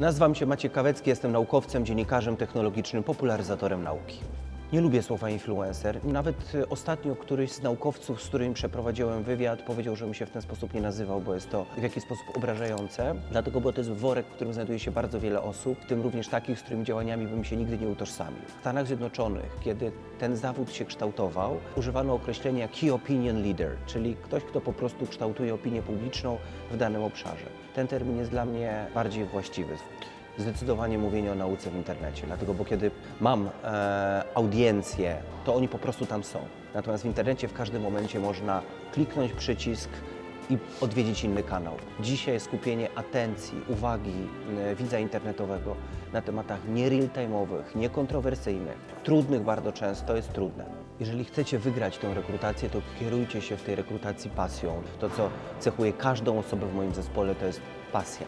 Nazywam się Maciek Kawecki, jestem naukowcem, dziennikarzem technologicznym, popularyzatorem nauki. Nie lubię słowa influencer. Nawet y, ostatnio któryś z naukowców, z którym przeprowadziłem wywiad, powiedział, żebym się w ten sposób nie nazywał, bo jest to w jakiś sposób obrażające. Dlatego, bo to jest worek, w którym znajduje się bardzo wiele osób, w tym również takich, z którymi działaniami bym się nigdy nie utożsamił. W Stanach Zjednoczonych, kiedy ten zawód się kształtował, używano określenia key opinion leader, czyli ktoś, kto po prostu kształtuje opinię publiczną w danym obszarze. Ten termin jest dla mnie bardziej właściwy zdecydowanie mówienie o nauce w internecie, dlatego, bo kiedy mam e, audiencję, to oni po prostu tam są. Natomiast w internecie w każdym momencie można kliknąć przycisk i odwiedzić inny kanał. Dzisiaj skupienie atencji, uwagi e, widza internetowego na tematach nie real-time'owych, niekontrowersyjnych, trudnych bardzo często jest trudne. Jeżeli chcecie wygrać tę rekrutację, to kierujcie się w tej rekrutacji pasją. To, co cechuje każdą osobę w moim zespole, to jest pasja.